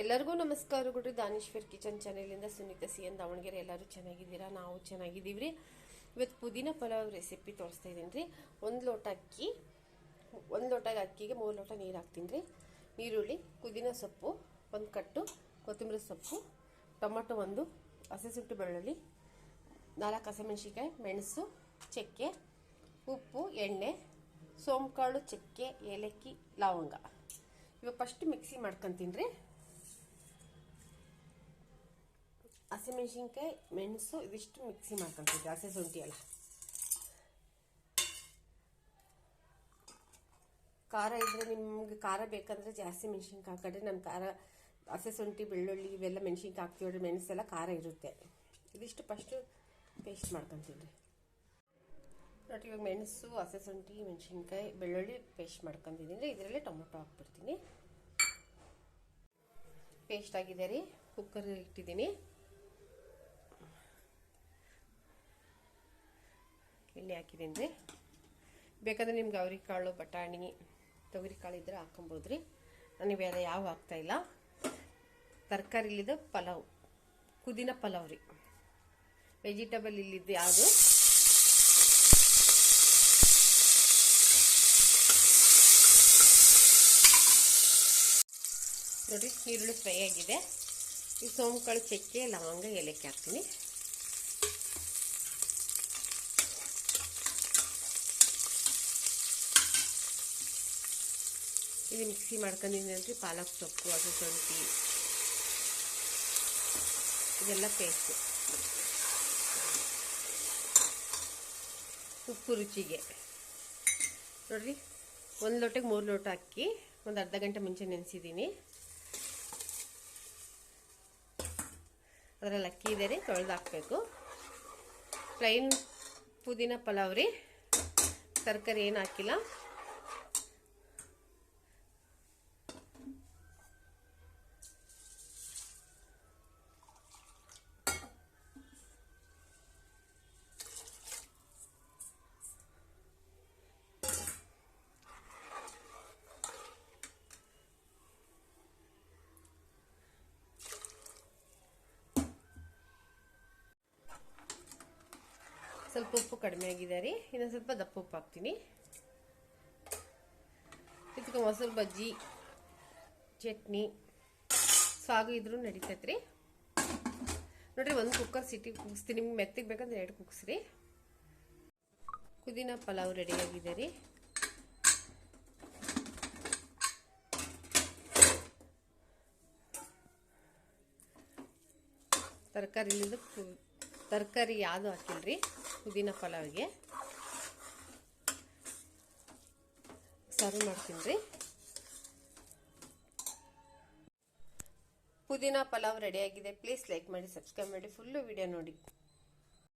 ಎಲ್ಲರಿಗೂ ನಮಸ್ಕಾರ ನಮಸ್ಕಾರಗಳು ದಾನೇಶ್ವರ್ ಕಿಚನ್ ಚಾನೆಲಿಂದ ಸುನೀತಾ ಸಿ ಎನ್ ದಾವಣಗೆರೆ. ಎಲ್ಲರೂ ಚೆನ್ನಾಗಿದ್ದೀರಾ? ನಾವು ಚೆನ್ನಾಗಿದ್ದೀವಿ ರೀ ಇವತ್ತು ಪುದೀನ ಪಲಾವ್ ರೆಸಿಪಿ ತೋರಿಸ್ತಾ ಇದ್ದೀನಿ ರೀ ಒಂದು ಲೋಟ ಅಕ್ಕಿ, ಒಂದು ಲೋಟ ಅಕ್ಕಿಗೆ ಮೂರು ಲೋಟ ನೀರು ಹಾಕ್ತೀನಿ ರೀ ಈರುಳ್ಳಿ, ಪುದೀನ ಸೊಪ್ಪು, ಒಂದು ಕಟ್ಟು ಕೊತ್ತಂಬರಿ ಸೊಪ್ಪು, ಟೊಮೊಟೊ ಒಂದು, ಹಸಿ ಸುಟ್ಟು ಬೆಳ್ಳುಳ್ಳಿ, ನಾಲ್ಕು ಹಸಿಮೆಣ್ಸಿಕಾಯಿ ಮೆಣಸು, ಚಕ್ಕೆ, ಉಪ್ಪು, ಎಣ್ಣೆ ಸೋಂಕಾಳು ಚಕ್ಕೆ, ಏಲಕ್ಕಿ, ಲವಂಗ. ಇವಾಗ ಫಸ್ಟ್ ಮಿಕ್ಸಿ ಮಾಡ್ಕೊತೀನಿ ರೀ ಹಸಿಮೆಣ್ಸಿನ್ಕಾಯಿ ಮೆಣಸು, ಇದಿಷ್ಟು ಮಿಕ್ಸಿ ಮಾಡ್ಕೊಳ್ತೀವಿ ಹಸಿ ಶುಂಠಿ ಎಲ್ಲ. ಖಾರ ಇದ್ರೆ ನಿಮಗೆ ಖಾರ ಬೇಕಂದ್ರೆ ಜಾಸ್ತಿ ಮೆಣಸಿನ್ಕಾಯಿ ಹಾಕೊಂಡ್ರೆ ನಮ್ಮ ಖಾರ, ಹಸಿ ಶುಂಠಿ, ಬೆಳ್ಳುಳ್ಳಿ, ಇವೆಲ್ಲ ಮೆಣಸಿನ್ಕಾಯಿ ಹಾಕ್ತೀವಿ ಮೆಣಸೆಲ್ಲ ಖಾರ ಇರುತ್ತೆ. ಇದಿಷ್ಟು ಫಸ್ಟು ಪೇಸ್ಟ್ ಮಾಡ್ಕೊತೀನಿ ರೀ ನೋಡಿ ಇವಾಗ ಮೆಣಸು, ಹಸಿ ಶುಂಠಿ, ಮೆಣಸಿನ್ಕಾಯಿ, ಬೆಳ್ಳುಳ್ಳಿ ಪೇಸ್ಟ್ ಮಾಡ್ಕೊಂಡಿದ್ದೀನಿ ಇದರಲ್ಲೇ ಟೊಮೊಟೊ ಹಾಕ್ಬಿಡ್ತೀನಿ. ಪೇಸ್ಟ್ ಆಗಿದೆ ರೀ. ಕುಕ್ಕರ್ ಇಟ್ಟಿದ್ದೀನಿ. ಎಣ್ಣೆ ಹಾಕಿದ್ದೀನಿ ರೀ. ಬೇಕಾದ್ರೆ ನಿಮ್ಗೆ ಅವ್ರಿಕಾಳು ಬಟಾಣಿ ತೊಗರಿಕಾಳು ಇದ್ರೆ ಹಾಕೊಬೋದು ರೀ. ನನಗೆ ಬೇರೆ ಯಾವ ಹಾಕ್ತಾಯಿಲ್ಲ ತರಕಾರಿಲಿದ್ದು ಪಲಾವ್ ಕುದಿನ ಪಲಾವ್ ರೀ. ವೆಜಿಟೇಬಲ್ ಇಲ್ಲಿದ್ದು ಯಾವುದು? ನೋಡಿ, ಈರುಳ್ಳಿ ಫ್ರೈ ಆಗಿದೆ. ಈ ಸೋಂಕಾಳು ಚಕ್ಕೆ, ಲವಂಗ, ಏಲಕ್ಕಿ ಹಾಕ್ತೀನಿ. ಇದು ಮಿಕ್ಸಿ ಮಾಡ್ಕೊಂಡಿದ್ದೀನಿ ಅಂದರೆ ಪಾಲಕ್ ಸೊಪ್ಪು, ಅದು ಶುಂಠಿ, ಇದೆಲ್ಲ ಪೇಸ್ಟು ಉಪ್ಪು ರುಚಿಗೆ. ನೋಡ್ರಿ, ಒಂದು ಲೋಟಕ್ಕೆ ಮೂರು ಲೋಟ ಅಕ್ಕಿ, ಒಂದು ಅರ್ಧ ಗಂಟೆ ಮುಂಚೆ ನೆನೆಸಿದ್ದೀನಿ. ಅದರಲ್ಲಿ ಅಕ್ಕಿ ಇದೆ ರೀ ತೊಳೆದು ಹಾಕಬೇಕು. ಪ್ಲೈನ್ ಪುದೀನ ಪಲಾವ್ ರೀ. ತರಕಾರಿ ಏನು ಹಾಕಿಲ್ಲ. ಸ್ವಲ್ಪ ಉಪ್ಪು ಕಡಿಮೆ ಆಗಿದೆ ರೀ. ಇನ್ನೊಂದು ಸ್ವಲ್ಪ ದಪ್ಪ ಉಪ್ಪು ಹಾಕ್ತೀನಿ. ಇದಕ್ಕೆ ಮೊಸರು ಬಜ್ಜಿ ಚಟ್ನಿ, ಸಾಗು ಇದ್ರೂ ನಡೀತೈತೆ ರೀ ನೋಡ್ರಿ, ಒಂದು ಕುಕ್ಕರ್ ಸಿಟಿ ಕುಗ್ಸ್ತೀನಿ. ನಿಮ್ಗೆ ಮೆತ್ತಿಗೆ ಬೇಕಂದ್ರೆ ಎರಡು ಕುಗ್ಸ್ರಿ ಪುದೀನ ಪಲಾವ್ ರೆಡಿಯಾಗಿದೆ ರೀ. ತರಕಾರಿಲಿಂದ ತರಕಾರಿ ಯಾವುದು ಹಾಕಿಲ್ರಿ? ಪುದೀನ ಪಲಾವಿಗೆ. ಸರ್ವ್ ಮಾಡ್ತೀನಿ ರೀ. ಪುದೀನ ಪಲಾವ್ ರೆಡಿಯಾಗಿದೆ ಪ್ಲೀಸ್ ಲೈಕ್ ಮಾಡಿ ಸಬ್ಸ್ಕ್ರೈಬ್ ಮಾಡಿ. ಫುಲ್ಲು ವಿಡಿಯೋ ನೋಡಿ.